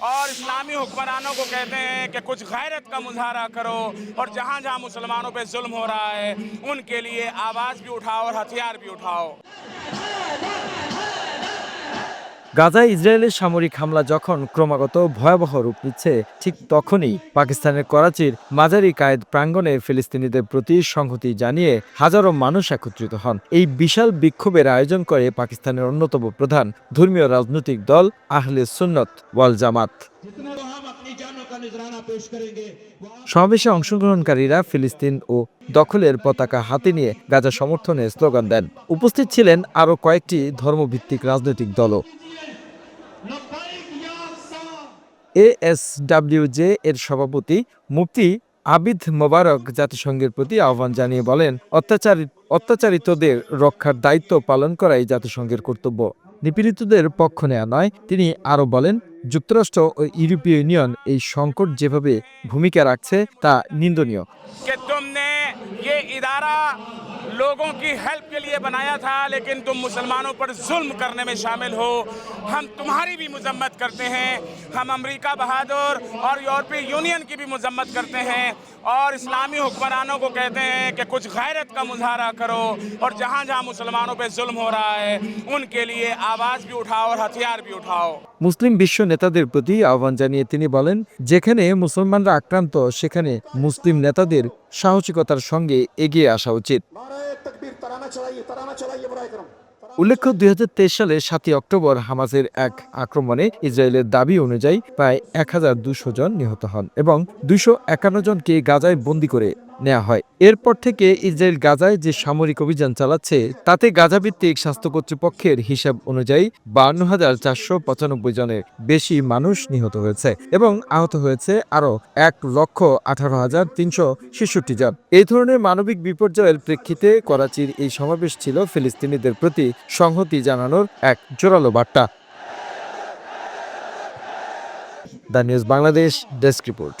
और इस्लामी हुक्मरानों को कहते हैं कि कुछ गैरत का मुजाहरा करो और जहाँ जहाँ मुसलमानों पर जुल्म हो रहा है, उनके लिए आवाज़ भी उठाओ और हथियार भी उठाओ। গাজায় ইসরায়েলের সামরিক হামলা যখন ক্রমাগত ভয়াবহ রূপ নিচ্ছে, ঠিক তখনই পাকিস্তানের করাচির মাজারি কায়েদ প্রাঙ্গণে ফিলিস্তিনিদের প্রতি সংহতি জানিয়ে হাজারো মানুষ একত্রিত হন। এই বিশাল বিক্ষোভের আয়োজন করে পাকিস্তানের অন্যতম প্রধান ধর্মীয় রাজনৈতিক দল আহলে সুন্নত ওয়াল জামাত। সমাবেশে অংশগ্রহণকারীরা ফিলিস্তিন ও দখলের পতাকা হাতে নিয়ে গাজা সমর্থনে স্লোগান দেন। উপস্থিত ছিলেন আরও কয়েকটি ধর্মভিত্তিক রাজনৈতিক দলও। এএসডাব্লিউজে এর সভাপতি মুফতি আবিদ মোবারক জাতিসংঘের প্রতি আহ্বান জানিয়ে বলেন অত্যাচারিত অত্যাচারিতদের রক্ষার দায়িত্ব পালন করাই জাতিসংঘের কর্তব্য। নিপীড়িতদের পক্ষ নেওয়া নয়, তিনি আরও বলেন যুক্তরাষ্ট্র ও ইউরোপীয় ইউনিয়ন এই সংকট যেভাবে ভূমিকা রাখছে তা নিন্দনীয় कि तुमने ये इदारा लोगों की हेल्प के लिए बनाया था लेकिन तुम मुसलमानों पर जुल्म करने में शामिल हो हम तुम्हारी भी मजम्मत करते हैं हम अमेरिका बहादुर और यूरोपीय यूनियन की भी मजम्मत करते हैं और इस्लामी हुक्मरानों को कहते हैं कि कुछ गैरत का मुजाहरा करो और जहाँ जहाँ मुसलमानों पर जुल्म हो रहा है उनके लिए आवाज़ भी उठाओ और हथियार भी उठाओ মুসলিম বিশ্ব নেতাদের প্রতি আহ্বান জানিয়ে তিনি বলেন, যেখানে মুসলমানরা আক্রান্ত, সেখানে মুসলিম নেতাদের সাহসিকতার সঙ্গে এগিয়ে আসা উচিত। উল্লেখ্য, দুই সালে সাতই অক্টোবর হামাজের এক আক্রমণে ইসরায়েলের দাবি অনুযায়ী প্রায় এক জন নিহত হন এবং দুশো জনকে গাজায় বন্দি করে নেওয়া হয়। এরপর থেকে ইসরায়েল গাজায় যে সামরিক অভিযান চালাচ্ছে, তাতে গাজাভিত্তিক স্বাস্থ্য কর্তৃপক্ষের হিসাব অনুযায়ী বান্ন হাজার চারশো পঁচানব্বই জনের বেশি মানুষ নিহত হয়েছে এবং আহত হয়েছে আরও এক লক্ষ আঠারো হাজার তিনশো ছেষট্টি জন। এই ধরনের মানবিক বিপর্যয়ের প্রেক্ষিতে করাচির এই এই সমাবেশ ছিল ফিলিস্তিনিদের প্রতি সংহতি জানানোর এক জোরালো বার্তা। The news Bangladesh desk report.